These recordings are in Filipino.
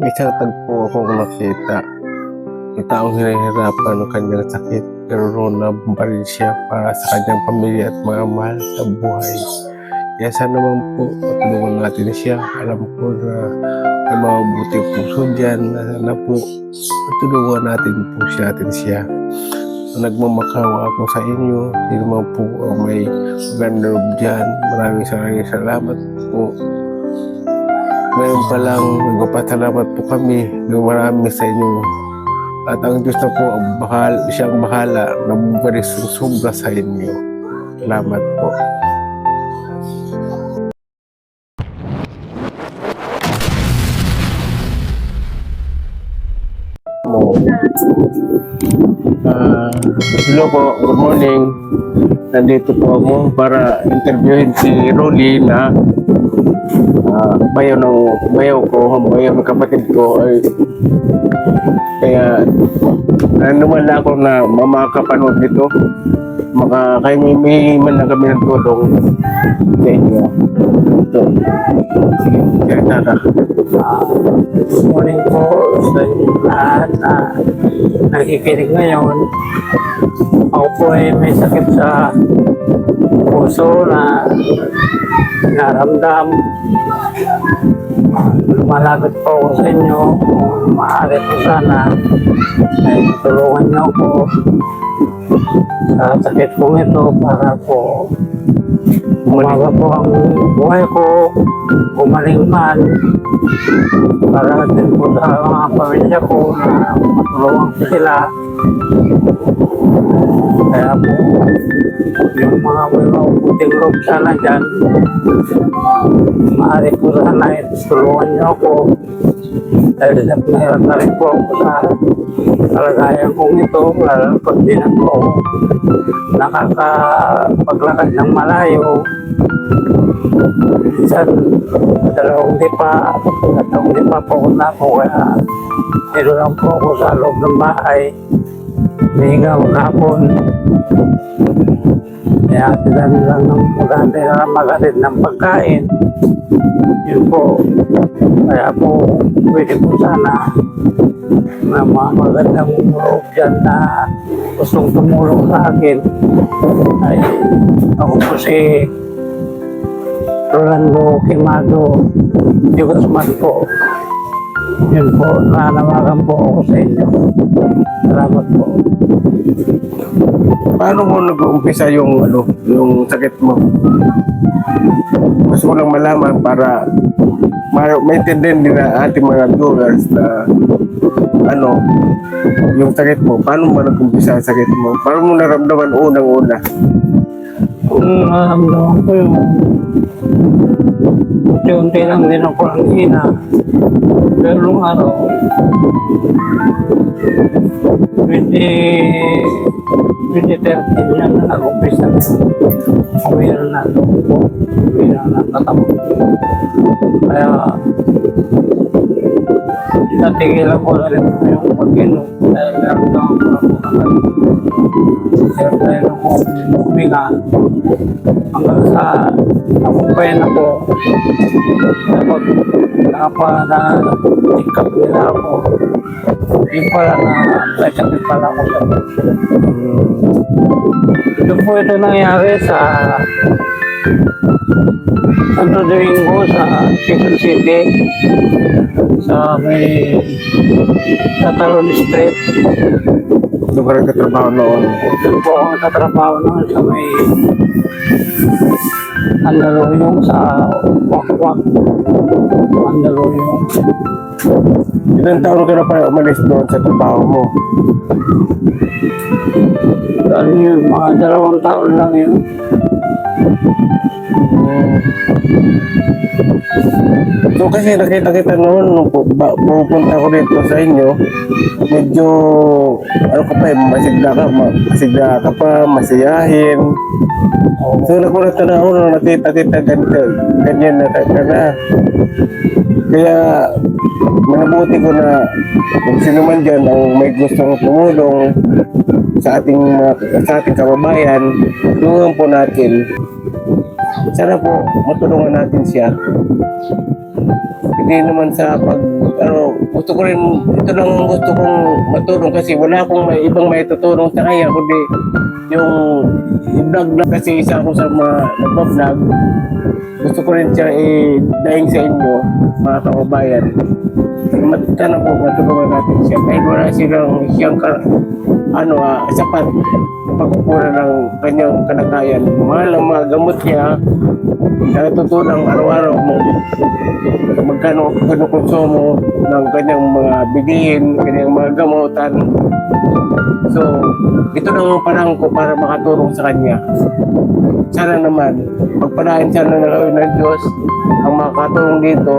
May isang tagpo akong nakita. May taong hinahirapan ng kanyang sakit pero noon nabubaril siya para sa kanyang pamilya at mga mahal sa buhay. Kaya sana naman po matulungan natin siya. Alam ko na may mga buting puso dyan na sana po matulungan natin po siya natin siya. Nagmamakawa ako sa inyo. Sino man po ang may loob dyan. Maraming salamat po. Ngayon pa lang, nagpapasalamat po kami ng marami sa inyo. At ang Diyos na po, ang bahal, siyang bahala na mabaris sobra sa inyo. Salamat po. Ah, hello po, good morning. Nandito po ako para interviewin si Rolly na ah, bayaw ng bayaw ko, bayaw ng kapatid ko ay kaya nanuman na ako na mamakapanood nito. Maka kay may, may man na kami ng tulong sa inyo. Ito. Sige, kaya tata. Good morning po sa lahat na nakikinig ngayon. Ako po ay may sakit sa puso na naramdam. Lumalapit po ako sa inyo. Maaari po sana ay tulungan niyo ako sa sakit kong ito para po umaga po ang buhay ko, gumaling man, para din po sa mga pamilya ko na matulungan ko sila. Kaya po, yung mga may mabuting loob sana dyan, maaari po sana eh, tulungan niyo ako. Dahil sa pinahirap na rin po ako sa kalagayan kong ito, lalo pag di na po ako nakakapaglakad ng malayo. Minsan, dalawang di pa, dalawang di pa po ako na po, kaya dito lang po ako sa loob ng bahay. Hihinga hapon. Kaya sila lang ng maganda na magatid ng pagkain. Yun po. Kaya po, pwede po sana na mga magandang loob dyan na gustong tumulong sa akin. Ay, ako po si Rolando Quimado Yugasman po. Yun po, nananawagan po ako sa inyo. Salamat po. Paano mo nag-uumpisa yung ano, yung sakit mo? Gusto ko lang malaman para ma- maintindihan din na ating mga viewers na ano, yung sakit mo. Paano mo nag-umpisa ang sakit mo? Paano mo naramdaman unang-una? Kung naramdaman ko yung unti-unti lang din ako ng ina. Pero nung araw, 20, 2013 yan na nag-umpisa na Uwira na ko. Uwira na katawan ko. Kaya, natigilan ko na rin yung pag-inom. Dahil naramdaman ko na po agad. Pero dahil ako huminga, hanggang sa nakumpayan ako. Tapos napa na tikap nila ako. Yung pala na sakit pala ako sa. Ito po ito nangyari sa Santo Domingo sa Quezon City sa may sa Talon Street. Doon ka nagkatrabaho noon. Doon po ako nagtatrabaho noon sa may Andaluyong sa Wakwak. Andaluyong. Ilang taon ka na pala umalis doon sa trabaho mo? Ano yun, mga dalawang taon lang yun. So kasi nakita kita noon nung pupunta ko dito sa inyo, medyo ano ka pa eh, masigla ka, ma- masigla ka pa, masiyahin. So nagulat na ako nung nakita kita ganito, ganyan na ka na. Kaya minabuti ko na kung sino man dyan ang may gustong tumulong sa ating sa ating kababayan, tulungan po natin. Sana po matulungan natin siya hindi naman sa pag, ano, gusto ko rin, ito lang ang gusto kong matulong kasi wala akong may ibang may tutulong sa kanya, kundi yung i-vlog lang kasi isa ako sa mga nagpa-vlog. Gusto ko rin siya i-daing sa inyo, mga kababayan. Sana po matulungan natin siya. Kahit wala silang siyang ka, ano, ah, sapat na pagkukura ng kanyang kalagayan. Mahal ang mga gamot niya. Natutulang araw-araw mo magkano kinukonsumo ng kanyang mga bilihin, kanyang mga gamutan. So, ito na ang parang ko para makatulong sa kanya. Sana naman, pagpalain siya na ng Diyos, ang makatulong dito,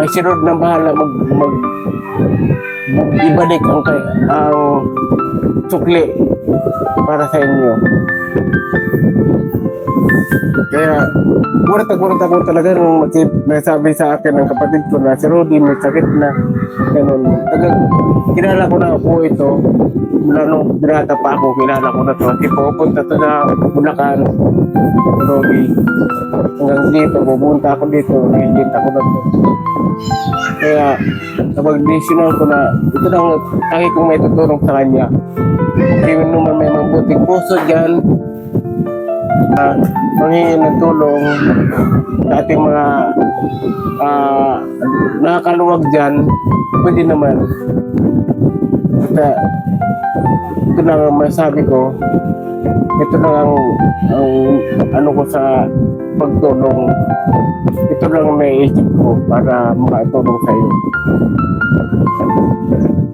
ay si Lord na bahala mag, mag, ibalik ang, ang sukli para sa inyo. Kaya, gulat na gulat ako talaga nung nasabi sa akin ng kapatid ko na si Rudy may sakit na ganun. Tagang, kilala ko na po ito. Mula nung binata pa ako, kilala ko na to. Kasi pupunta to sa Bulacan, Rudy. Hanggang dito, pupunta ako dito, nililita ko na to. Kaya, napag-decision ko na ito lang tangi kong may tutulong sa kanya. Kasi naman may mabuting puso dyan, uh, manghingi ng tulong sa ating mga ah, nakakaluwag dyan, pwede naman. Kaya, ito lang ang masabi ko. Ito lang ang, ang ano ko sa pagtulong. Ito lang ang naisip ko para makatulong sa iyo.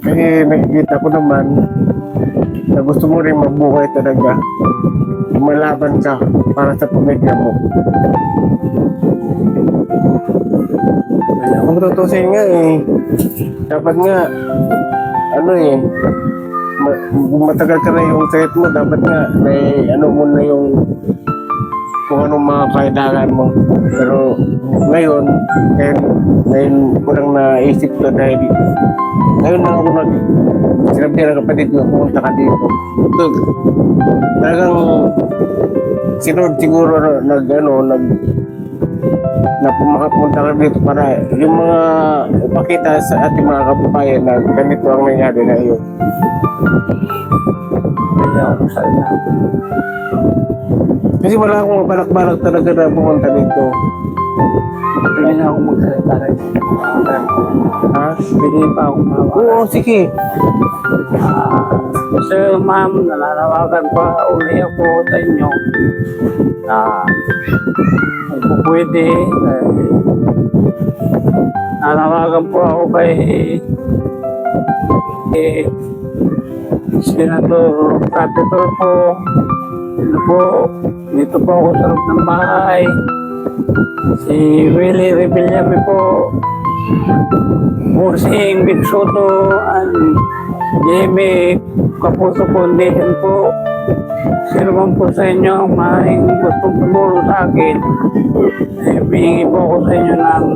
Kasi nakikita ko naman na gusto mo rin mabuhay talaga lumalaban ka para sa pamilya mo. Kung tutusin nga eh, dapat nga, ano eh, ma- matagal ka na yung sakit mo, dapat nga, may ano mo na yung kung anong mga kailangan mo. Pero ngayon, ngayon, ngayon ko lang naisip ko dahil ngayon lang ako nag sinabi ng kapatid ko, pumunta ka dito. Ito, talagang si Lord siguro na- nag ano, nag na makapunta ka dito para yung mga ipakita sa ating mga kababayan na ganito ang nangyari na iyo. Ako sa. Kasi wala akong balak-balak talaga na pumunta dito. Pwede na ako magsalita rin. Ha? Pwede pa ako mawa. Oo, sige. Ah, Sir, ma'am, nananawagan pa uli ako sa inyo na kung pwede, eh, nanawagan po ako kay eh, Senator Capitol po. Ito po, dito po ako sa loob ng bahay. Si Willie Rebillame po, Mursing Bitsoto, and Jamie Kapuso Foundation po. Sino man po sa inyo ang maaaring gustong tumulong sa akin, eh, humingi po ako sa inyo ng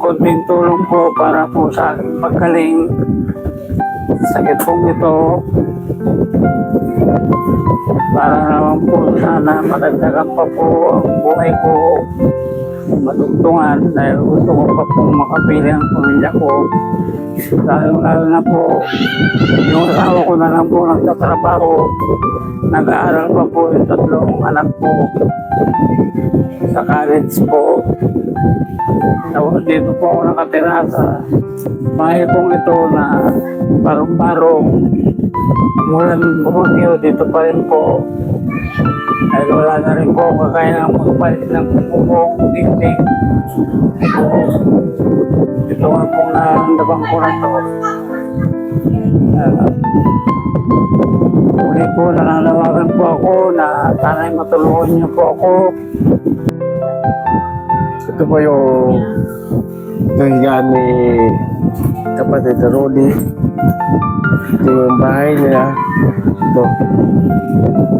konting tulong po para po sa aking paggaling. Sakit pong ito. Para naman po sana madagdagan pa po ang buhay ko madugtungan dahil gusto ko pa pong makapili ang pamilya ko. Lalo, lalo na po, yung asawa ko na lang po nagtatrabaho. Nag-aaral pa po yung tatlong anak ko sa college po. Tapos dito po ako nakatira sa bahay kong ito na parong-parong. Mulan bumagyo dito pa rin po. Dahil wala na rin po kagaya ng magpalit ng bubong dingding. Ito, ito pong naramdaman ko. Uh, Uli po, nananawagan po ako na sana'y matulungan niyo po ako. Ito po yung kahigaan ni kapatid Rudy. Ito yung bahay nila. Ito.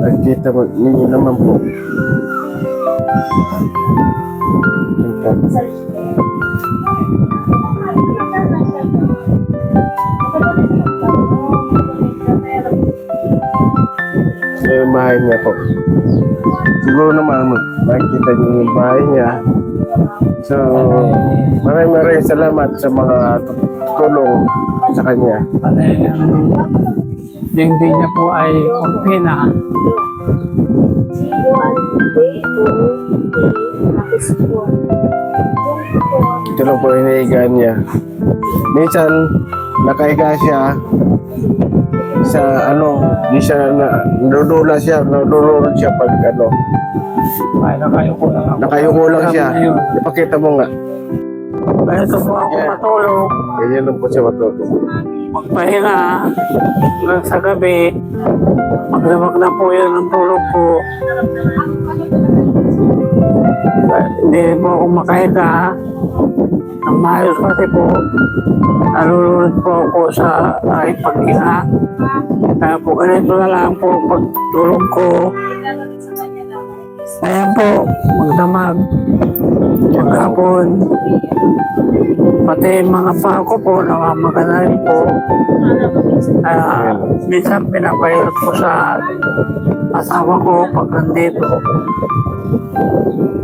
Nakikita mo ninyo naman po. Ito yung bahay niya po. Siguro naman makikita niyo yung bahay niya. So, maraming maraming salamat sa mga tu- tulong sa kanya. Dingding niya po ay kurtina. Ito lang po hinihigaan niya. Minsan, nakahiga siya sa ano, di siya na, nadudula siya, nadudulog siya pag ano, Ay, nakayuko lang ako. nakayuko lang siya. Ipakita mo nga. Kaya ito po ako Yeah. matulog. Ganyan lang po siya matulog. Magpahinga hanggang sa gabi. Magdamag na po yan ang tulog ko. Hindi po ako makahiga. Ang maayos kasi po, nalulunod po ako sa aking paghinga. Kaya po ganito na lang po pagtulog ko. Ayan po, magdamag. Maghapon. Pati mga paa ko po, namamagana rin po. Kaya minsan pinapahirap ko sa asawa ko pag nandito.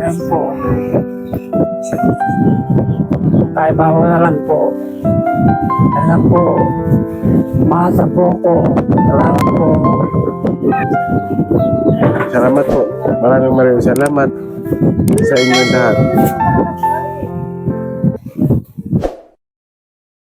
Ayan po. Kaya bawa na lang po. Ayan po. Masa po ko. Salamat po. Salamat po. Maraming maraming salamat sa inyong lahat.